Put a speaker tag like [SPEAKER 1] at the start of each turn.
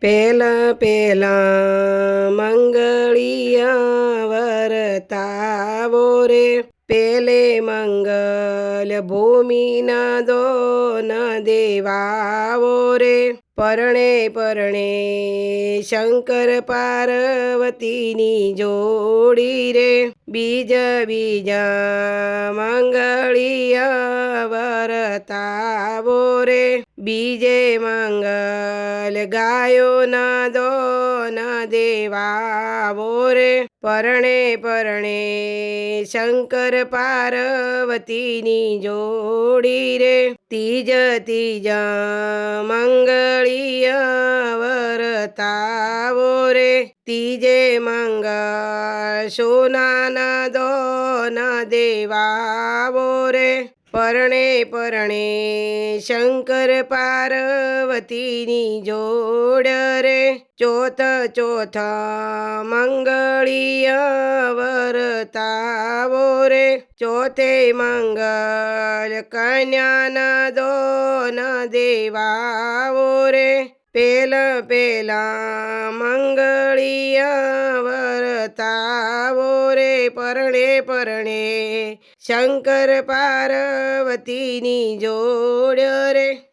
[SPEAKER 1] પેલા પેલા મંગળિયા વરતાવો રે. પેલે મંગલ ભૂમિના દોન દેવાવો રે. પરણે પરણે શંકર પાર્વતીની જોડી રે. બીજ બીજા મંગળિયા વરતાવો રે. બીજે મંગલ ગાયોના દોન દેવાવો રે પરણે પરણે શંકર પાર્વતીની જોડી રે તીજ તીજ મંગળીય વરતાવો રે તીજે મંગળ સોનાના દોન દેવાવો રે પરણે પરણે શંકર પાર્વતીની જોડ રે. ચોથ ચોથ મંગળીય વરતાવો રે. ચોથે મંગળ કન્યાના દોન દેવાવો રે. પેલા પેલા મંગળિયા વરતાવો રે પરણે પરણે. શંકર પાર્વતીની જોડ રે.